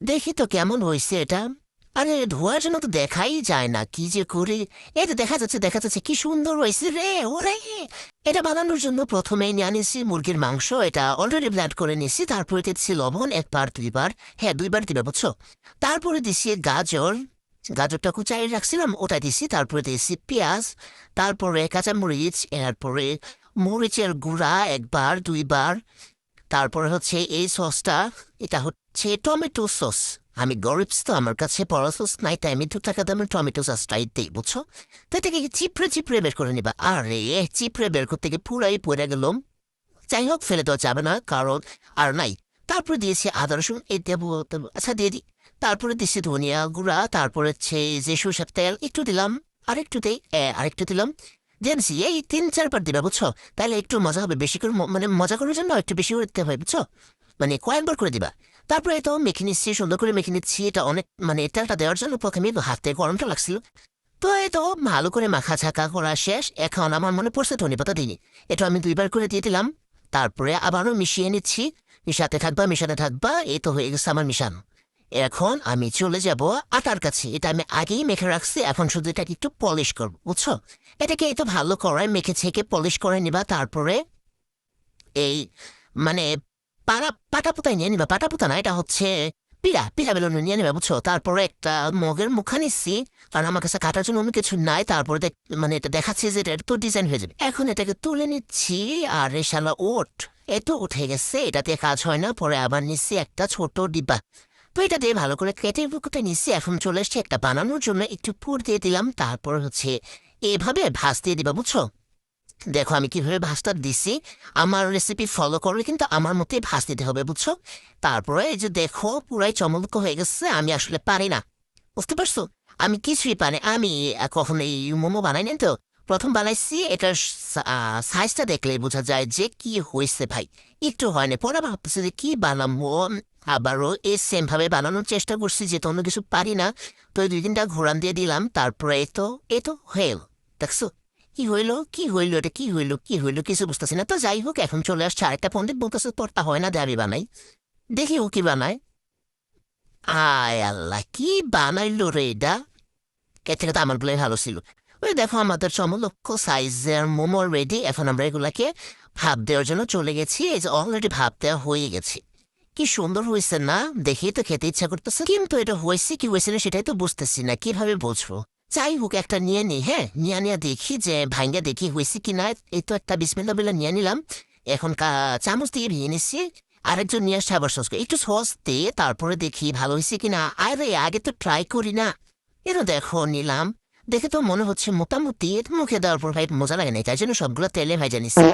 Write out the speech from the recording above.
দেখি তো কেমন হয়েছে এটা। আরে, ধোয়ার জন্য তো দেখাই যায় না, কি যে করি। এই তো দেখা যাচ্ছে দেখা যাচ্ছে, কি সুন্দর হয়েছে রে, ওরে। এটা বানানোর জন্য প্রথমেই নিয়ে আনিছি মুরগির মাংস, এটা অলরেডি ব্লাড করে নিয়েছি, তারপরে দিচ্ছি লবণ একবার দুইবার হ্যাঁ দুইবার দিবে, বুঝছ? তারপরে দিছি গাজর, গাজরটা কুচাই রাখছিলাম ওটা দিছি, তারপরে দিয়েছি পেঁয়াজ, তারপরে কাঁচামরিচ, এরপরে মরিচের গুঁড়া একবার দুইবার তারপরে হচ্ছে এই সসটা, এটা হচ্ছে টমেটো সস। আমি গরিব তো, আমার কাছে পড়া সস নাই, তাই আমি দু টাকা দামের টমেটো সসটাই দিই, বুঝছ? তো এটাকে চিপড়ে চিপড়ে বের করে নিবা? আরে এ চিপড়ে বের করতে গিয়ে পুরাই পড়ে গেলাম। যাই হোক, ফেলে দেওয়া যাবে না, কারণ আর নাই। তারপরে দিয়েছি আদা, রসুন, এই দেবো আচ্ছা দিয়ে দিই। তারপরে দিয়েছি ধনিয়া গুঁড়া, তারপরে হচ্ছে যে সরষের তেল, একটু দিলাম, আরেকটু দেই আরেকটু দিলাম। জেনসি এই তিন চারবার দিবা, বুঝছ? তাহলে একটু মজা হবে, বেশি করে মানে মজা করার জন্য একটু বেশি করে দিতে হবে বুঝছ? মানে কয়েকবার করে দিবা। তারপরে তো মেখে নিচ্ছি, সুন্দর করে মেখে নিচ্ছি, এটা অনেক মানে তেলটা দেওয়ার জন্য প্রথমে হাতে গরমটা লাগছিল। তো এই তো ভালো করে মাখা ছাকা করা শেষ, এখন আমার মনে পড়ছে ধনে পাতা দিইনি। এটা আমি দুইবার করে দিয়ে দিলাম, তারপরে আবারও মিশিয়ে নিচ্ছি, মিশাতে থাকবা মিশাতে থাকবা, এই তো হয়ে গেছে আমার মিশানো। এখন আমি চলে যাব আটার কাছে। এটা আমি আগেই মেখে রাখছি, এখন শুধু এটাকে একটু পলিশ করব, বুঝছ? এটাকে এই তো ভালো করে মেখে ছেঁকে পলিশ করে নিবা, তারপরে এই মানে পাড়া, পাটা পোতায় নিয়ে নিবা। পাটা পোতা না, এটা হচ্ছে পিড়া পিড়া বেলুন নিয়ে নেবে, বুঝছ? তারপরে একটা মগের মুখা নিচ্ছি, কারণ আমার কাছে কাটার জন্য অন্য কিছু নাই, তারপরে মানে এটা দেখাচ্ছে যে এটা তো ডিজাইন হয়ে যাবে। এখন এটাকে তুলে নিচ্ছি, আর এ শালা ওট এত উঠে গেছে, এটাতে কাজ হয় না, পরে আবার নিচ্ছি একটা ছোট ডিব্বা। এটা দিয়ে ভালো করে কেটে বুকুতে নিচ্ছি। এখন চলে এসছে একটা বানানোর জন্য। একটু পুর দিয়ে দিলাম, তারপর হচ্ছে এভাবে ভাজ দিয়ে দিবা, বুঝছ? দেখো আমি কীভাবে ভাজটা দিছি। আমার রেসিপি ফলো করলে কিন্তু আমার মতোই ভাজ দিতে হবে, বুঝছ? তারপরে এই যে দেখো, পুরাই চমৎক হয়ে গেছে, আমি আসলে পারি না। বুঝতে পারছ? আমি কিছুই পারি আমি কখনো এই মোমো বানাই নাই তো? প্রথম বানাইছি, এটার সাইজটা দেখলে বোঝা যায় যে কি হয়েছে ভাই। একটু হয় না পরে ভাবতেছি যে কি বানাবো? আবারও এই সেমভাবে বানানোর চেষ্টা করছি যে অন্য কিছু পারি না। তো দুই তিনটা ঘোরান দিয়ে দিলাম, তারপরে এ তো এ তো এলো। দেখছ? কি হইল? কি হইল এটা? কি হইল? কি হইল? কিছু বুঝতেছি না। তো যাই হোক, এখন চলে আসছে আরেকটা পণ্ডিত বলতেছে তোরটা হয় না দে আমি বানাই। দেখি ও কি বানায়। আয় আল্লাহ, কি বানাইলো রে এটা? এর থেকে তো আমার বলে ভালো ছিল। ওই দেখো, আমাদের চমলক্ষ সাইজের মোমো রেডি এখন আমরা এগুলাকে ভাব দেওয়ার জন্য চলে গেছি। এই যে অলরেডি ভাব দেওয়া হয়ে গেছে। কি সুন্দর হয়েছে না? দেখেই তো খেতে ইচ্ছা করতেছে। কিন্তু এটা হয়েছে কি হয়েছে না সেটাই তো বুঝতেছি না। কীভাবে বুঝব? যাই হোক, একটা নিয়ে নি হ্যাঁ? নিয়ে নিয়ে দেখি যে ভাঙ্গা দেখি হয়েছে কি না। এই তো একটা বিসমিল্লা বিল্লা নিয়ে নিলাম। এখন চামচ দিয়ে ভেঙে নিচ্ছি আরেকজন নিয়ে আসছে আবার সস একটু সস দিয়ে তারপরে দেখি ভালো হয়েছে কি না। আরে, আগে তো ট্রাই করি না। এটা দেখো, নিলাম। দেখে তো মনে হচ্ছে মোটামুটি। মুখে দেওয়ার পর ভাই মজা লাগে না। তাই জন্য সবগুলো তেলে ভাজা নিচ্ছি